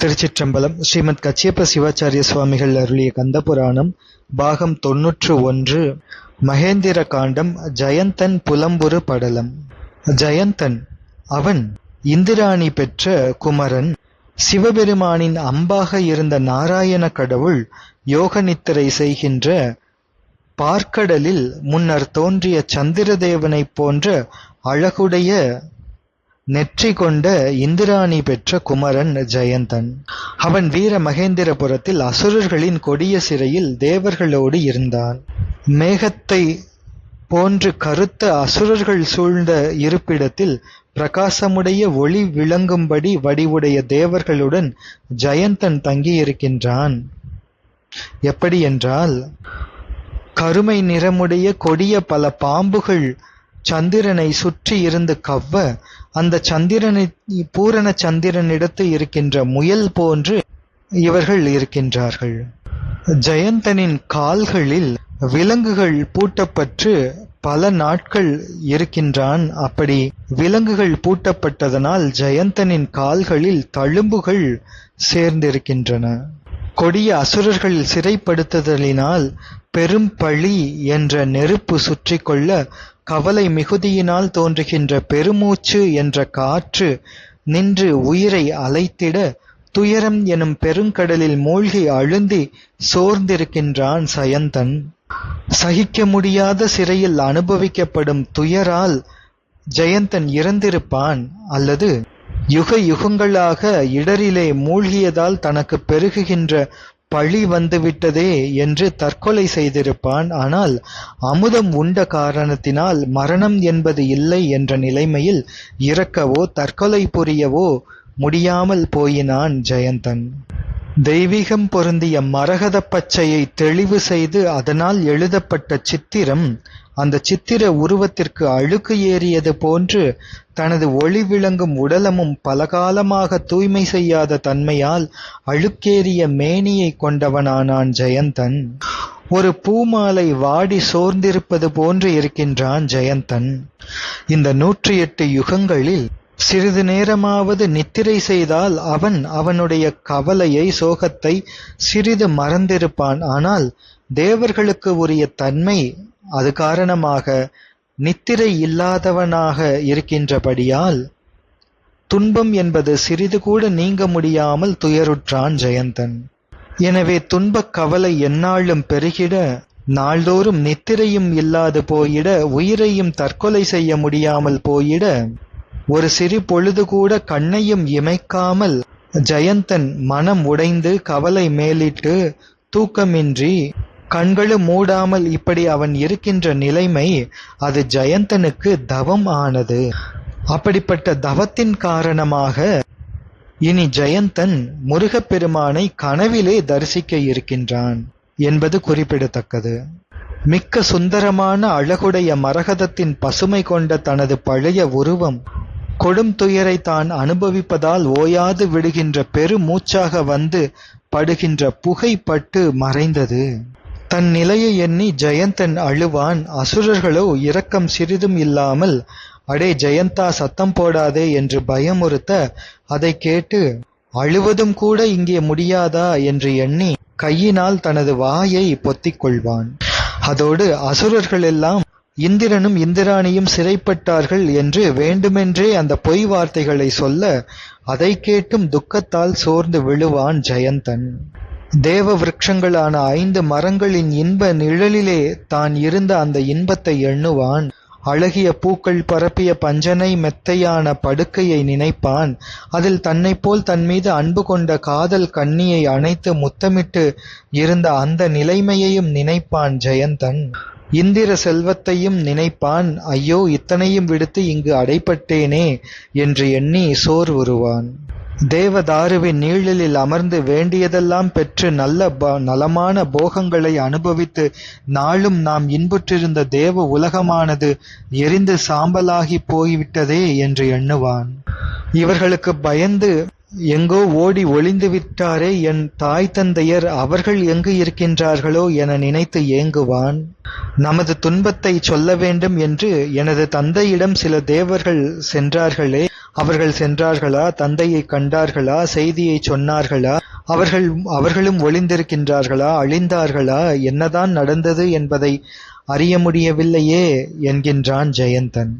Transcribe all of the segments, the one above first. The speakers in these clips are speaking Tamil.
திருச்சிற்றம்பலம் ஸ்ரீமத் கச்சியப்ப சிவாச்சாரிய சுவாமிகள் அருளிய கந்தபுராணம் பாகம் தொன்னூற்று ஒன்று மகேந்திர காண்டம் ஜெயந்தன் புலம்புரு படலம். ஜெயந்தன் அவன் இந்திராணி பெற்ற குமரன் சிவபெருமானின் அம்பாக இருந்த நாராயண கடவுள் யோக நித்திரை செய்கின்ற பார்க்கடலில் முன்னர் தோன்றிய சந்திரதேவனைப் போன்ற அழகுடைய நெற்றி கொண்ட இந்திராணி பெற்ற குமரன் ஜெயந்தன். அவன் வீர மகேந்திரபுரத்தில் அசுரர்களின் கொடிய சிறையில் தேவர்களோடு இருந்தான். மேகத்தை போன்று கருத்த அசுரர்கள் சூழ்ந்த இருப்பிடத்தில் பிரகாசமுடைய ஒளி விளங்கும்படி வடிவுடைய தேவர்களுடன் ஜெயந்தன் தங்கியிருக்கின்றான். எப்படி என்றால் கருமை நிறமுடைய கொடிய பல பாம்புகள் சந்திரனை சுற்றி இருந்து கவ்வ அந்த சந்திரனை பூரண சந்திரனிடத்து இருக்கின்ற முயல் போன்று இவர்கள் இருக்கின்றார்கள். ஜெயந்தனின் கால்களில் விலங்குகள் பூட்டப்பட்டு பல நாட்கள் இருக்கின்றான். அப்படி விலங்குகள் பூட்டப்பட்டதனால் ஜெயந்தனின் கால்களில் தழும்புகள் சேர்ந்திருக்கின்றன. கொடிய அசுரர்கள் சிறைப்படுத்துதலினால் பெரும் பழி என்ற நெருப்பு சுற்றி கொள்ள கவலை மிகுதியினால் தோன்றுகின்ற பெருமூச்சு என்ற காற்று நின்று உயிரை அலைத்திட துயரம் எனும் பெருங்கடலில் மூழ்கி அழுந்தி சோர்ந்திருக்கின்றான் சயந்தன். சகிக்க முடியாத சிறையில் அனுபவிக்கப்படும் துயரால் ஜெயந்தன் இறந்திருப்பான் அல்லது யுக யுகங்களாக இடரிலே மூழ்கியதால் தனக்கு பெருகுகின்ற பழி வந்துவிட்டதே என்று தற்கொலை செய்திருப்பான். ஆனால் அமுதம் உண்ட காரணத்தினால் மரணம் என்பது இல்லை என்ற நிலைமையில் இறக்கவோ தற்கொலை புரியவோ முடியாமல் போயினான் ஜெயந்தன். தெய்வீகம் பொருந்திய மரகத பச்சையை தெளிவு செய்து அதனால் எழுதப்பட்ட சித்திரம் அந்த சித்திர உருவத்திற்கு அழுக்கு ஏறியது போன்று தனது ஒளி விளங்கும் உடலமும் பலகாலமாக தூய்மை செய்யாத தன்மையால் அழுக்கேறிய மேனியை கொண்டவனானான் ஜெயந்தன். ஒரு பூமாலை வாடி சோர்ந்திருப்பது போன்று இருக்கின்றான் ஜெயந்தன். இந்த நூற்றி எட்டு யுகங்களில் சிறிது நேரமாவது நித்திரை செய்தால் அவன் அவனுடைய கவலையை சோகத்தை சிறிது மறந்திருப்பான். ஆனால் தேவர்களுக்கு உரிய தன்மை அது காரணமாக நித்திரை இல்லாதவனாக இருக்கின்றபடியால் துன்பம் என்பது சிறிது கூட நீங்க முடியாமல் துயருற்றான் ஜெயந்தன். எனவே துன்பக் கவலை எந்நாளும் பெருகிட நாள்தோறும் நித்திரையும் இல்லாது போயிட உயிரையும் தற்கொலை செய்ய முடியாமல் போயிட ஒரு சிறு பொழுது கூட கண்ணையும் இமைக்காமல் ஜெயந்தன் மனம் உடைந்து கவலை மேலிட்டு தூக்கமின்றி கண்களும் மூடாமல் இப்படி அவன் இருக்கின்ற நிலைமை அது ஜெயந்தனுக்கு தவம் ஆனது. அப்படிப்பட்ட தவத்தின் காரணமாக இனி ஜெயந்தன் முருகப்பெருமானை கனவிலே தரிசிக்க இருக்கின்றான் என்பது குறிப்பிடத்தக்கது. மிக்க சுந்தரமான அழகுடைய மரகதத்தின் பசுமை கொண்ட தனது பழைய உருவம் கொடும் துயரை தான் அனுபவிப்பதால் ஓயாது விடுகின்ற பெருமூச்சாக வந்து படுகின்ற புகைப்பட்டு மறைந்தது. தன் நிலையை எண்ணி ஜெயந்தன் அழுவான். அசுரர்களோ இரக்கம் சிறிதும் இல்லாமல் அடே ஜெயந்தா சத்தம் போடாதே என்று பயமுறுத்த அதை கேட்டு அழுவதும் கூட இங்கே முடியாதா என்று எண்ணி கையினால் தனது வாயை பொத்திக் கொள்வான் அதோடு அசுரர்கள் எல்லாம் இந்திரனும் இந்திராணியும் சிறைப்பட்டார்கள் என்று வேண்டுமென்றே அந்த பொய் வார்த்தைகளை சொல்ல அதை கேட்டும் துக்கத்தால் சோர்ந்து விழுவான் ஜெயந்தன். தேவ விருட்சங்களான ஐந்து மரங்களின் இன்ப நிழலிலே தான் இருந்த அந்த இன்பத்தை எண்ணுவான். அழகிய பூக்கள் பரப்பிய பஞ்சனை மெத்தையான படுக்கையை நினைப்பான். அதில் தன்னைப் போல் தன் மீது அன்பு கொண்ட காதல் கண்ணியை அணைத்து முத்தமிட்டு இருந்த அந்த நிலைமையையும் நினைப்பான் ஜெயந்தன். இந்திர செல்வத்தையும் நினைப்பான் ஐயோ இத்தனையும் விடுத்து இங்கு அடைப்பட்டேனே என்று எண்ணி சோர்வுறுவான். தேவதாருவின் நீழலில் அமர்ந்து வேண்டியதெல்லாம் பெற்று நல்ல நலமான போகங்களை அனுபவித்து நாளும் நாம் இன்புற்றிருந்த தேவ உலகமானது எரிந்து சாம்பலாகி போய்விட்டதே என்று எண்ணுவான். இவர்களுக்கு பயந்து எங்கோ ஓடி ஒளிந்து விட்டாரே என் தாய் தந்தையர் அவர்கள் எங்கு இருக்கின்றார்களோ என நினைத்து ஏங்குவான். நமது துன்பத்தை சொல்ல வேண்டும் என்று எனது தந்தையிடம் சில தேவர்கள் சென்றார்களே அவர்கள் சென்றார்களா? தந்தையைக் கண்டார்களா? செய்தியைச் சொன்னார்களா? அவர்கள் அவர்களும் ஒளிந்திருக்கின்றார்களா? அழிந்தார்களா? என்னதான் நடந்தது என்பதை அறிய முடியவில்லையே என்கின்றான் ஜெயந்தன்.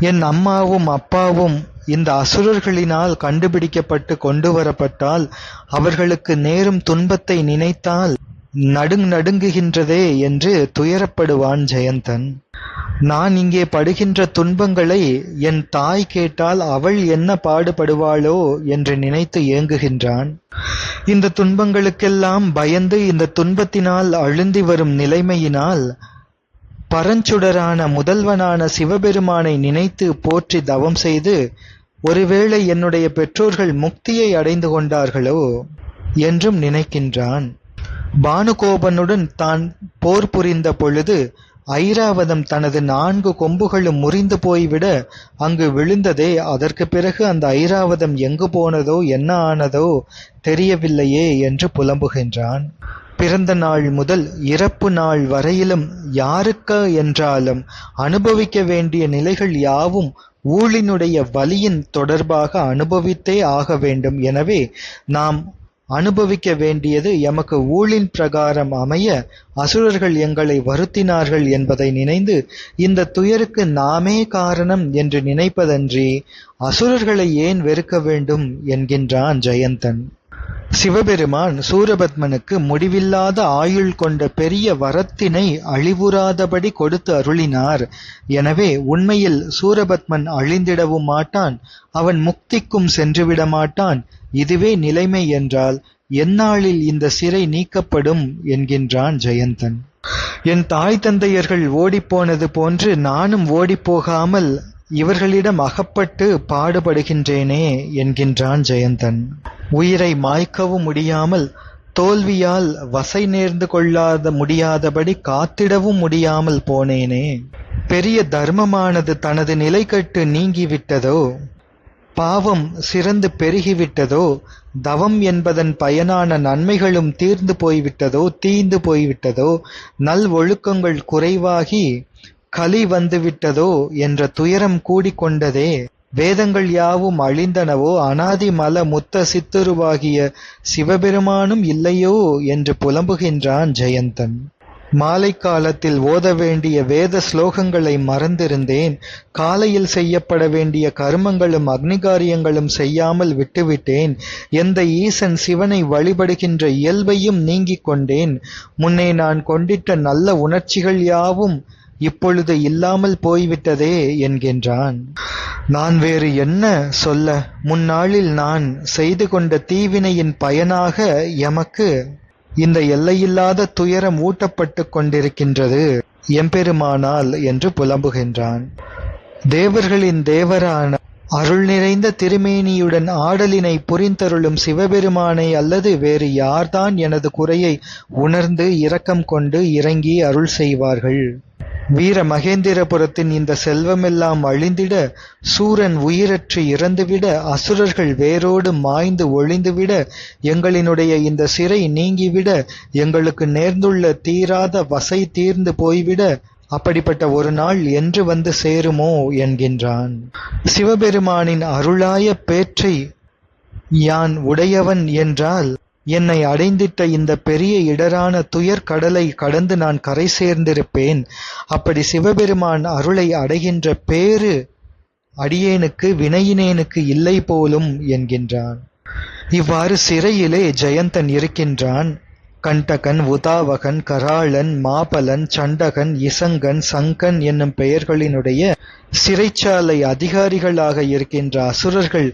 என் அம்மாவும் அப்பாவும் இந்த அசுரர்களினால் கண்டுபிடிக்கப்பட்டு கொண்டு வரப்பட்டால் அவர்களுக்கு நேரும் துன்பத்தை நினைத்தால் நடுங் நடுங்குகின்றதே என்று துயரப்படுவான் ஜெயந்தன். நான் இங்கே படுகின்ற துன்பங்களை என் தாய் கேட்டால் அவள் என்ன பாடுபடுவாளோ என்று நினைத்து ஏங்குகின்றான். இந்த துன்பங்களுக்கெல்லாம் பயந்து இந்த துன்பத்தினால் அழுந்தி வரும் நிலைமையினால் பரஞ்சுடரான முதல்வனான சிவபெருமானை நினைத்து போற்றி தவம் செய்து ஒருவேளை என்னுடைய பெற்றோர்கள் முக்தியை அடைந்து கொண்டார்களோ என்றும் நினைக்கின்றான். பானுகோபனுடன் தான் போர் புரிந்த பொழுது ஐராவதம் தனது நான்கு கொம்புகளும் முறிந்து போய்விட அங்கு விழுந்ததே அதற்கு பிறகு அந்த ஐராவதம் எங்கு போனதோ என்ன ஆனதோ தெரியவில்லையே என்று புலம்புகின்றான். பிறந்த நாள் முதல் இறப்பு நாள் வரையிலும் யாருக்கு என்றாலும் அனுபவிக்க வேண்டிய நிலைகள் யாவும் ஊழினுடைய வலியின் தொடர்பாக அனுபவித்தே ஆக வேண்டும். எனவே நாம் அனுபவிக்க வேண்டியது எமக்கு ஊழின் பிரகாரம் அமைய அசுரர்கள் எங்களை வருத்தினார்கள் என்பதை நினைந்து இந்த துயருக்கு நாமே காரணம் என்று நினைப்பதன்றி அசுரர்களை ஏன் வெறுக்க வேண்டும் என்கின்றான் ஜெயந்தன். சிவபெருமான் சூரபத்மனுக்கு முடிவில்லாத ஆயுள் கொண்ட பெரிய வரத்தினை அழிவுறாதபடி கொடுத்து அருளினார். எனவே உண்மையில் சூரபத்மன் அழிந்திடவும் மாட்டான் அவன் முக்திக்கும் சென்றுவிட மாட்டான் இதுவே நிலைமை என்றால் எந்நாளில் இந்த சிறை நீக்கப்படும் என்கின்றான் ஜெயந்தன். என் தாய் தந்தையர்கள் ஓடிப்போனது போன்று நானும் ஓடிப்போகாமல் இவர்களிடம் அகப்பட்டு பாடுபடுகின்றேனே என்கின்றான் ஜெயந்தன். உயிரை மாய்க்கவும் முடியாமல் தோல்வியால் வசை நேர்ந்து கொள்ளாத முடியாதபடி காத்திடவும் முடியாமல் போனேனே. பெரிய தர்மமானது தனது நிலை கட்டு நீங்கிவிட்டதோ? பாவம் சிறந்து பெருகிவிட்டதோ தவம் என்பதன் பயனான நன்மைகளும் தீர்ந்து போய்விட்டதோ தீந்து போய்விட்டதோ நல் ஒழுக்கங்கள் குறைவாகி கலி வந்துவிட்டதோ என்ற துயரம் கூடிக்கொண்டதே. வேதங்கள் யாவும் அழிந்தனவோ அனாதி மல முத்த சித்துருவாகிய சிவபெருமானும் இல்லையோ என்று புலம்புகின்றான் ஜெயந்தன். மாலை காலத்தில் ஓத வேண்டிய வேத ஸ்லோகங்களை மறந்திருந்தேன். காலையில் செய்யப்பட வேண்டிய கர்மங்களும் அக்னிகாரியங்களும் செய்யாமல் விட்டுவிட்டேன். எந்த ஈசன் சிவனை வழிபடுகின்ற இயல்பையும் நீங்கிக் கொண்டேன். முன்னே நான் கொண்டிட்ட நல்ல உணர்ச்சிகள் யாவும் இப்பொழுது இல்லாமல் போய்விட்டதே என்கின்றான். நான் வேறு என்ன சொல்ல? முன்னாளில் நான் செய்து கொண்ட தீவினையின் பயனாக எமக்கு இந்த எல்லையில்லாத துயரம் ஊட்டப்பட்டு கொண்டிருக்கின்றது எம்பெருமானால் என்று புலம்புகின்றான். தேவர்களின் தேவரான அருள் நிறைந்த திருமேனியுடன் ஆடலினை புரிந்தருளும் சிவபெருமானை அல்லது வேறு யார்தான் எனது குறையை உணர்ந்து இரக்கம் கொண்டு இறங்கி அருள் செய்வார்கள். வீர மகேந்திரபுரத்தின் இந்த செல்வமெல்லாம் அழிந்திட சூரன் உயிரற்று இறந்துவிட அசுரர்கள் வேரோடு மாய்ந்து ஒழிந்துவிட எங்களினுடைய இந்த சிறை நீங்கிவிட எங்களுக்கு நேர்ந்துள்ள தீராத வசை தீர்ந்து போய்விட அப்படிப்பட்ட ஒரு நாள் என்று வந்து சேருமோ என்கின்றான். சிவபெருமானின் அருளாய பேற்றை யான் உடையவன் என்றால் என்னை அடைந்திட்ட இந்த பெரிய இடரான துயர் கடலை கடந்து நான் கரை சேர்ந்திருப்பேன். அப்படி சிவபெருமான் அருளை அடைகின்ற பேறு அடியேனுக்கு வினையினேனுக்கு இல்லை போலும் என்கின்றான். இவ்வாறு சிறையிலே ஜெயந்தன் இருக்கின்றான். கண்டகன் உதாவகன் கராளன் மாபலன் சண்டகன் இசங்கன் சங்கன் என்னும் பெயர்களினுடைய சிறைச்சாலை அதிகாரிகளாக இருக்கின்ற அசுரர்கள்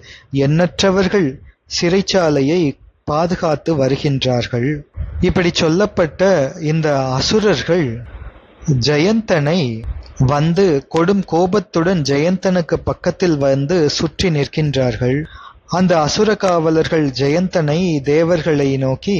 எண்ணற்றவர்கள். சிறைச்சாலையை பாதுகாத்து வருகின்றார்கள். இப்படி சொல்லப்பட்ட இந்த அசுரர்கள் ஜெயந்தனை வந்து கொடும் கோபத்துடன் ஜெயந்தனுக்கு பக்கத்தில் வந்து சுற்றி நிற்கின்றார்கள். அந்த அசுர காவலர்கள் ஜெயந்தனை தேவர்களை நோக்கி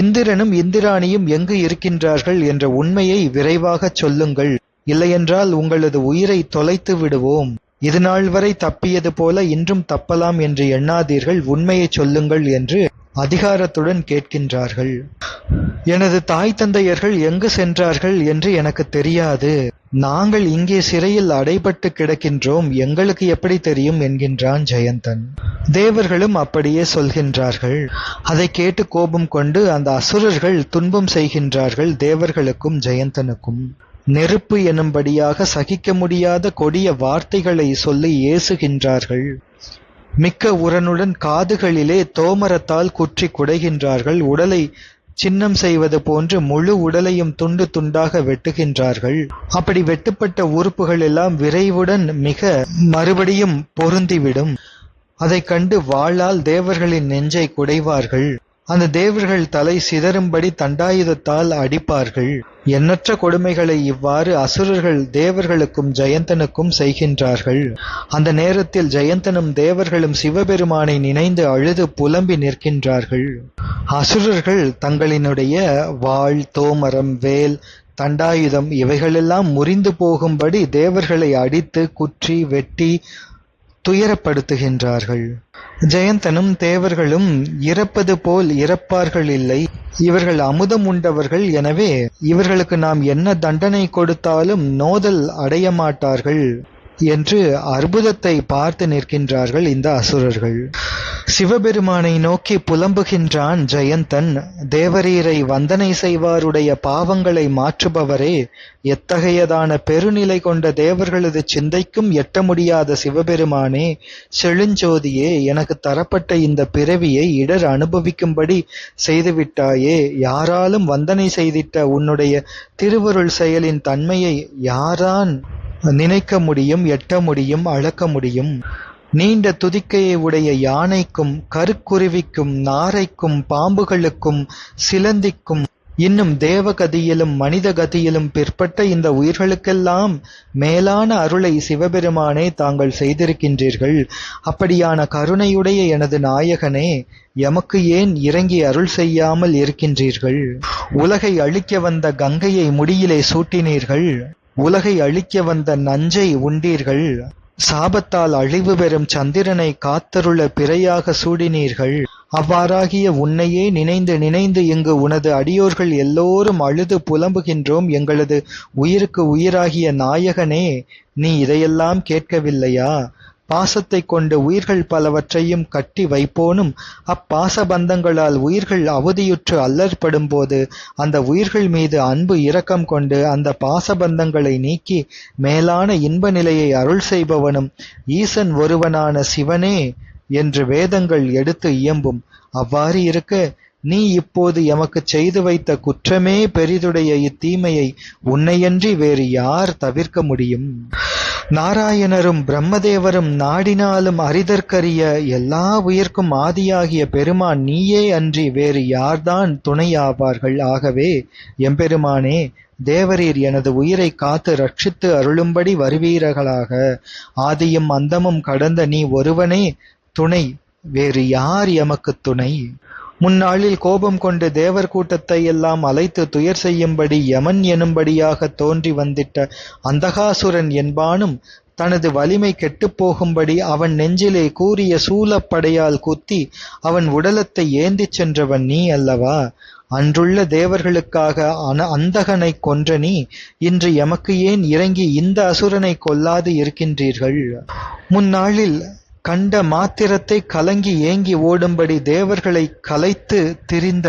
இந்திரனும் இந்திராணியும் எங்கு இருக்கின்றார்கள் என்ற உண்மையை விரைவாகச் சொல்லுங்கள். இல்லையென்றால் உங்களது உயிரை தொலைத்து விடுவோம். இதுநாள் வரை தப்பியது போல இன்றும் தப்பலாம் என்று எண்ணாதீர்கள் உண்மையைச் சொல்லுங்கள் என்று அதிகாரத்துடன் கேட்கின்றார்கள். எனது தாய் தந்தையர்கள் எங்கு சென்றார்கள் என்று எனக்கு தெரியாது. நாங்கள் இங்கே சிறையில் அடைபட்டு கிடக்கின்றோம் எங்களுக்கு எப்படி தெரியும்? என்கின்றான் ஜெயந்தன். தேவர்களும் அப்படியே சொல்கின்றார்கள். அதை கேட்டு கோபம் கொண்டு அந்த அசுரர்கள் துன்பம் செய்கின்றார்கள் தேவர்களுக்கும் ஜெயந்தனுக்கும். நெருப்பு எனும்படியாக சகிக்க முடியாத கொடிய வார்த்தைகளை சொல்லி ஏசுகின்றார்கள். மிக்க உரனுடன் காதுகளிலே தோமரத்தால் குற்றி குடைகின்றார்கள். உடலை சின்னம் செய்வது போன்று முழு உடலையும் துண்டு துண்டாக வெட்டுகின்றார்கள். அப்படி வெட்டுப்பட்ட உறுப்புகள் எல்லாம் விரைவுடன் மிக மறுபடியும் பொருந்திவிடும். அதைக் கண்டு வாளால் தேவர்களின் நெஞ்சை குடைவார்கள். அந்த தேவர்கள் தலை சிதறும்படி தண்டாயுதத்தால் அடிப்பார்கள். எண்ணற்ற கொடுமைகளை இவ்வாறு அசுரர்கள் தேவர்களுக்கும் ஜெயந்தனுக்கும் செய்கின்றார்கள். அந்த நேரத்தில் ஜெயந்தனும் தேவர்களும் சிவபெருமானை நினைந்து அழுது புலம்பி நிற்கின்றார்கள். அசுரர்கள் தங்களினுடைய வாள் தோமரம் வேல் தண்டாயுதம் இவைகளெல்லாம் முறிந்து போகும்படி தேவர்களை அடித்து குற்றி வெட்டி துயரப்படுத்துகின்றார்கள். ஜெயந்தனும் தேவர்களும் இறப்பது போல் இறப்பார்கள் இல்லை. இவர்கள் அமுதம் உண்டவர்கள். எனவே இவர்களுக்கு நாம் என்ன தண்டனை கொடுத்தாலும் நோதல் அடைய மாட்டார்கள் என்று அற்புதத்தை பார்த்து நிற்கின்றார்கள் இந்த அசுரர்கள். சிவபெருமானை நோக்கி புலம்புகின்றான் ஜெயந்தன் தேவரீரை வந்தனை செய்வாருடைய பாவங்களை மாற்றுபவரே எத்தகையதான பெருநிலை கொண்ட தேவர்களது சிந்தைக்கும் எட்ட முடியாத சிவபெருமானே செழுஞ்சோதியே எனக்கு தரப்பட்ட இந்த பிறவியை இடர் அனுபவிக்கும்படி செய்துவிட்டாயே யாராலும் வந்தனை செய்திட்ட உன்னுடைய திருவருள் செயலின் தன்மையை யாரான் நினைக்க முடியும் எட்ட முடியும் அளக்க முடியும். நீண்ட துதிக்கையை உடைய யானைக்கும் கருக்குருவிக்கும் நாரைக்கும் பாம்புகளுக்கும் சிலந்திக்கும் இன்னும் தேவகதியிலும் மனித கதியிலும் பிற்பட்ட இந்த உயிர்களுக்கெல்லாம் மேலான அருளை சிவபெருமானே தாங்கள் செய்திருக்கின்றீர்கள். அப்படியான கருணையுடைய எனது நாயகனே எமக்கு ஏன் இறங்கி அருள் செய்யாமல் இருக்கின்றீர்கள்? உலகை அழிக்க வந்த கங்கையை முடியிலே சூட்டினீர்கள். உலகை அழிக்க வந்த நஞ்சை உண்டீர்கள். சாபத்தால் அழிவு பெறும் சந்திரனை காத்தருள பிறையாக சூடினீர்கள். அவ்வாறாகிய உன்னையே நினைந்து நினைந்து இங்கு உனது அடியோர்கள் எல்லோரும் அழுது புலம்புகின்றோம். எங்களது உயிருக்கு உயிராகிய நாயகனே நீ இதையெல்லாம் கேட்கவில்லையா? பாசத்தைக் கொண்டு உயிர்கள் பலவற்றையும் கட்டி வைப்போனும் அப்பாச பந்தங்களால் உயிர்கள் அவதியுற்று அல்லற்படும்போது அந்த உயிர்கள் மீது அன்பு இரக்கம் கொண்டு அந்த பாசபந்தங்களை நீக்கி மேலான இன்ப நிலையை அருள் செய்பவனும் ஈசன் ஒருவனான சிவனே என்று வேதங்கள் எடுத்து இயம்பும். அவ்வாறு இருக்க நீ இப்போது எமக்குச் செய்து வைத்த குற்றமே பெரிதுடைய இத்தீமையை உன்னையன்றி வேறு யார் தவிர்க்க முடியும்? நாராயணரும் பிரம்மதேவரும் நாடினாலும் அரிதற்கரிய எல்லா உயிர்க்கும் ஆதியாகிய பெருமான் நீயே அன்றி வேறு யார்தான் துணையாவார்கள்? ஆகவே எம்பெருமானே தேவரீர் எனது உயிரை காத்து ரட்சித்து அருளும்படி வருவீர்களாக ஆதியும் அந்தமும் கடந்த நீ ஒருவனே துணை வேறு யார் எமக்குத் துணை? முன்னாளில் கோபம் கொண்டு தேவர் கூட்டத்தை எல்லாம் அழைத்து துயர் செய்யும்படி யமன் எனும்படியாக தோன்றி வந்திட்ட அந்தகாசுரன் என்பானும் தனது வலிமை கெட்டுப்போகும்படி அவன் நெஞ்சிலே கூறிய சூலப்படையால் குத்தி அவன் உடலத்தை ஏந்திச் சென்றவன் நீ அல்லவா? அன்றுள்ள தேவர்களுக்காக அன அந்தகனை கொன்ற நீ இன்று எமக்கு ஏன் இறங்கி இந்த அசுரனை கொல்லாது இருக்கின்றீர்கள்? முன்னாளில் கண்ட மாத்திரத்தை கலங்கி ஏங்கி ஓடும்படி தேவர்களை கலைத்து திரிந்த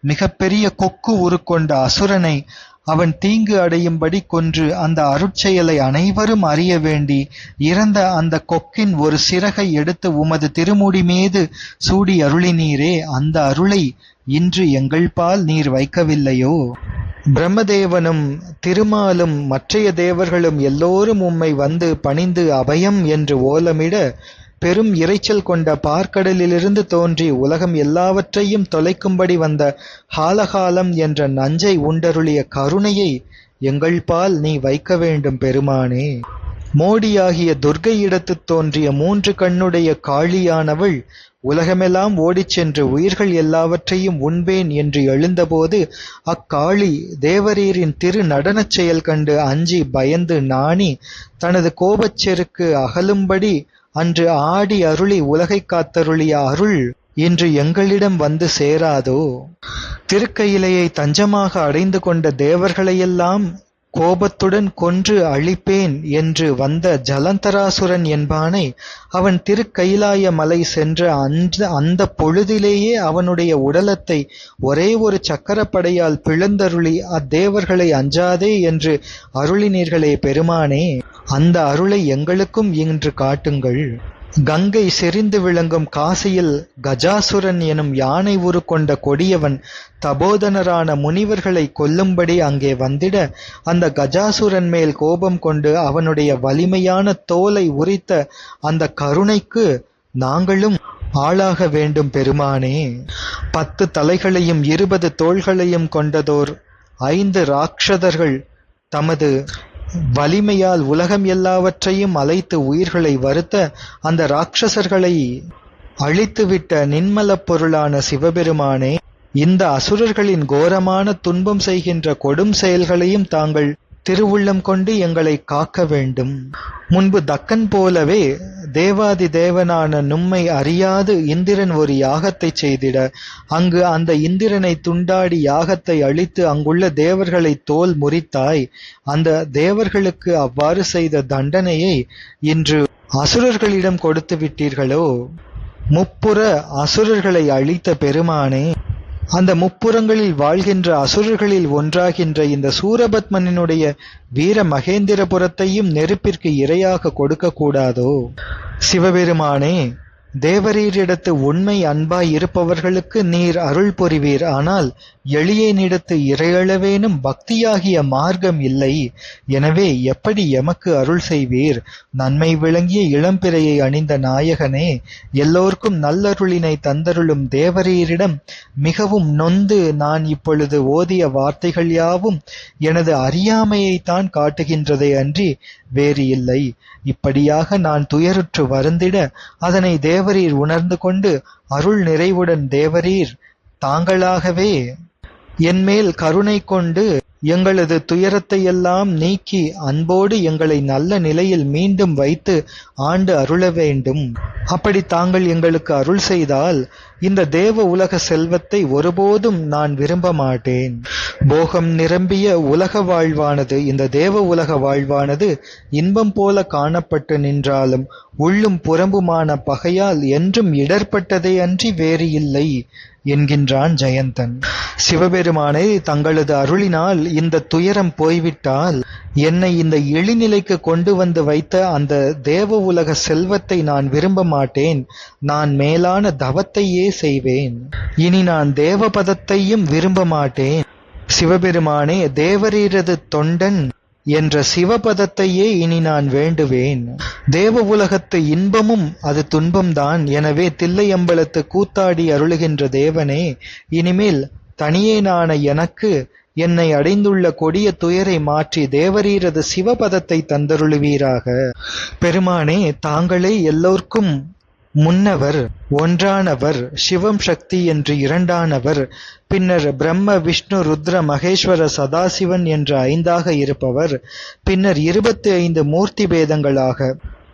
மிகப்பெரிய கொக்கு உருக்கொண்ட அசுரனை அவன் தீங்கு அடையும்படி கொன்று அந்த அருட்செயலை அனைவரும் அறிய வேண்டி இறந்த அந்த கொக்கின் ஒரு சிறகை எடுத்து உமது திருமுடி மீது சூடி அருளினீரே அந்த அருளை இன்று எங்கள் பால் நீர் வைக்கவில்லையோ? பிரம்மதேவனும் திருமாலும் மற்றைய தேவர்களும் எல்லோரும் உம்மை வந்து பணிந்து அபயம் என்று ஓலமிட பெரும் இரைச்சல் கொண்ட பார்க்கடலிலிருந்து தோன்றி உலகம் எல்லாவற்றையும் தொலைக்கும்படி வந்த ஹாலகாலம் என்ற நஞ்சை உண்டருளிய கருணையை எங்கள் பால் நீ வைக்க வேண்டும் பெருமானே. மோடியாகிய துர்க்கையிடத்துத் தோன்றிய மூன்று கண்ணுடைய காளியானவள் உலகமெல்லாம் ஓடிச் சென்று உயிர்கள் எல்லாவற்றையும் உண்பேன் என்று எழுந்தபோது அக்காளி தேவரீரின் திரு நடனச் செயல் கண்டு அஞ்சி பயந்து நாணி தனது கோபச் செருக்கு அகலும்படி அன்று ஆடி அருளி உலகைக் காத்தருளிய அருள் இன்று எங்களிடம் வந்து சேராதோ? திருக்கையிலையை தஞ்சமாக அடைந்து கொண்ட தேவர்களையெல்லாம் கோபத்துடன் கொன்று அழிப்பேன் என்று வந்த ஜலந்தராசுரன் என்பானை அவன் திருக்கயிலாய மலை சென்ற அந்த அந்தப் பொழுதிலேயே அவனுடைய உடலத்தை ஒரே ஒரு சக்கரப்படையால் பிளந்தருளி அத்தேவர்களை அஞ்சாதே என்று அருளினீர்களே பெருமானே அந்த அருளை எங்களுக்கும் இன்று காட்டுங்கள். கங்கை செறிந்து விளங்கும் காசியில் கஜாசுரன் எனும் யானை உரு கொண்ட கொடியவன் தபோதனரான முனிவர்களை கொல்லும்படி அங்கே வந்திட அந்த கஜாசுரன் மேல் கோபம் கொண்டு அவனுடைய வலிமையான தோலை உரித்த அந்த கருணைக்கு நாங்களும் ஆளாக வேண்டும் பெருமானே. பத்து தலைகளையும் இருபது தோள்களையும் கொண்டதோர் ஐந்து ராட்சதர்கள் தமது வலிமையால் உலகம் எல்லாவற்றையும் அலைத்து உயிர்களை வருத்த அந்த ராட்சசர்களை அழித்துவிட்ட நின்மலப் பொருளான சிவபெருமானே இந்த அசுரர்களின் கோரமான துன்பம் செய்கின்ற கொடும் செயல்களையும் தாங்கள் திருவுள்ளம் கொண்டு எங்களை காக்க வேண்டும். முன்பு தக்கன் போலவே தேவாதி தேவனான நும்மை அறியாது இந்திரன் ஒரு யாகத்தைச் செய்திட. அங்கு அந்த இந்திரனை துண்டாடி யாகத்தை அழித்து அங்குள்ள தேவர்களை தோல் முறித்தாய். அந்த தேவர்களுக்கு அவ்வாறு செய்த தண்டனையை இன்று அசுரர்களிடம் கொடுத்து விட்டீர்களோ? முப்புற அசுரர்களை அழித்த பெருமானே அந்த முப்புறங்களில் வாழ்கின்ற அசுரர்களில் ஒன்றாகின்ற இந்த சூரபத்மனினுடைய வீர மகேந்திரபுரத்தையும் நெருப்பிற்கு இரையாக கொடுக்க கூடாதோ சிவபெருமானே தேவரீரிடத்து உண்மை அன்பாய் இருப்பவர்களுக்கு நீர் அருள் புரிவீர். ஆனால் எளியனிடத்து இறையளவேனும் பக்தியாகிய மார்க்கம் இல்லை. எனவே எப்படி எமக்கு அருள் செய்வீர்? நன்மை விளங்கிய இளம்பிறையை அணிந்த நாயகனே எல்லோர்க்கும் நல்லருளினை தந்தருளும் தேவரீரிடம் மிகவும் நொந்து நான் இப்பொழுது ஓதிய வார்த்தைகள் யாவும் எனது அறியாமையைத்தான் காட்டுகின்றதே அன்றி வேறு இல்லை. இப்படியாக நான் துயருற்று வருந்திட அதனை தேவரீர் உணர்ந்து கொண்டு அருள் நிறைவுடன் தேவரீர் தாங்களாகவே. என்மேல் கருணை கொண்டு எங்களது துயரத்தையெல்லாம் நீக்கி அன்போடு எங்களை நல்ல நிலையில் மீண்டும் வைத்து ஆண்டு அருள வேண்டும். அப்படி தாங்கள் எங்களுக்கு அருள் செய்தால் இந்த தேவ உலக செல்வத்தை ஒருபோதும் நான் விரும்ப மாட்டேன். போகம் நிரம்பிய உலக வாழ்வானது இந்த தேவ உலக வாழ்வானது இன்பம் போல காணப்பட்டு நின்றாலும் உள்ளும் புறம்புமான பகையால் என்றும் இடர்பட்டதே அன்றி வேறு இல்லை என்கின்றான் ஜெயந்தன். சிவபெருமானை தங்களது அருளினால் இந்த துயரம் போய்விட்டால் என்னை இந்த இழிநிலைக்கு கொண்டு வந்து வைத்த அந்த தேவ உலக செல்வத்தை நான் விரும்ப மாட்டேன். நான் மேலான தவத்தையே செய்வேன். இனி நான் தேவபதத்தையும் விரும்ப மாட்டேன். சிவபெருமானே தேவரீரது தொண்டன் என்ற சிவபதத்தையே இனி நான் வேண்டுவேன். தேவ உலகத்து இன்பமும் அது துன்பம்தான். எனவே தில்லையம்பலத்து கூத்தாடி அருளுகின்ற தேவனே இனிமேல் தனியேனான எனக்கு என்னை அடைந்துள்ள கொடிய துயரை மாற்றி தேவரீரது சிவபதத்தை தந்தருளுவீராக. பெருமானே தாங்களே எல்லோர்க்கும் முன்னவர் ஒன்றானவர் சிவம் சக்தி என்று இரண்டானவர் பின்னர் பிரம்ம விஷ்ணு ருத்ர மகேஸ்வர சதாசிவன் என்ற ஐந்தாக இருப்பவர் பின்னர் இருபத்தி ஐந்து மூர்த்தி பேதங்களாக.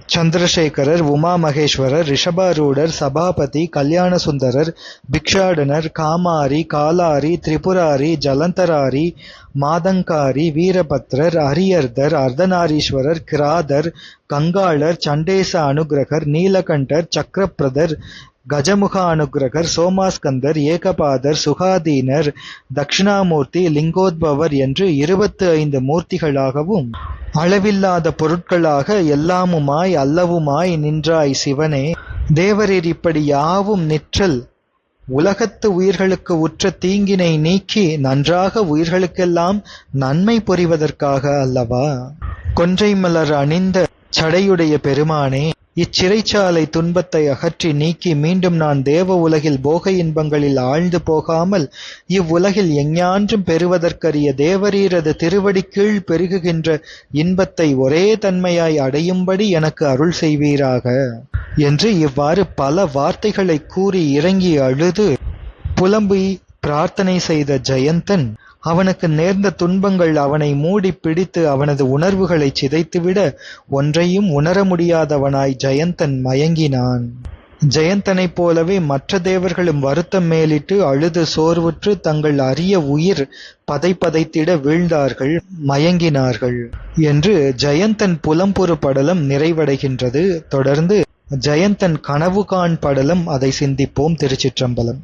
சந்திரசேகரர் உமா மகேஸ்வரர் ரிஷபாரூடர் சபாபதி கல்யாண சுந்தரர் பிக்ஷாடனர் காமாரி காலாரி திரிபுராரி ஜலந்தராரி மாதங்காரி வீரபத்ரர் அரியர்தர் அர்த்தநாரீஸ்வரர் கிராதர் கங்காளர் சண்டேச அனுகிரகர் நீலகண்டர் சக்கரப்பிரதர் கஜமுக அனுகிரகர் சோமாஸ்கந்தர் ஏகபாதர் சுகாதீனர் தட்சிணாமூர்த்தி லிங்கோத்பவர் என்று இருபத்து ஐந்து மூர்த்திகளாகவும் அளவில்லாத பொருட்களாக எல்லாமுமாய் அல்லவுமாய் நின்றாய் சிவனே. தேவரீர் இப்படி யாவும் நிற்றல். உலகத்து உயிர்களுக்கு உற்ற தீங்கினை நீக்கி நன்றாக உயிர்களுக்கெல்லாம் நன்மை புரிவதற்காக அல்லவா? கொன்றை மலர் அணிந்த சடையுடைய பெருமானே இச்சிறைச்சாலை துன்பத்தை அகற்றி நீக்கி மீண்டும் நான் தேவ உலகில் போக இன்பங்களில் ஆழ்ந்து போகாமல் இவ்வுலகில் எஞ்ஞான்றும் பெறுவதற்கரிய தேவரீரது திருவடிக்கீழ் பெருகுகின்ற இன்பத்தை ஒரே தன்மையாய் அடையும்படி எனக்கு அருள் செய்வீராக. என்று இவ்வாறு பல வார்த்தைகளை கூறி இறங்கி அழுது புலம்பி பிரார்த்தனை செய்த ஜெயந்தன் அவனுக்கு நேர்ந்த துன்பங்கள் அவனை மூடி பிடித்து அவனது உணர்வுகளை சிதைத்துவிட ஒன்றையும் உணர முடியாதவனாய் ஜெயந்தன் மயங்கினான். ஜெயந்தனைப் போலவே மற்ற தேவர்களும் வருத்தம் மேலிட்டு அழுது சோர்வுற்று தங்கள் அரிய உயிர் பதைபதைத்திட வீழ்ந்தார்கள் மயங்கினார்கள் என்று ஜெயந்தன் புலம்புறு படலம் நிறைவடைகின்றது. தொடர்ந்து ஜெயந்தன் கனவு காண் படலம் அதை சிந்திப்போம் திருச்சிற்றம்பலம்.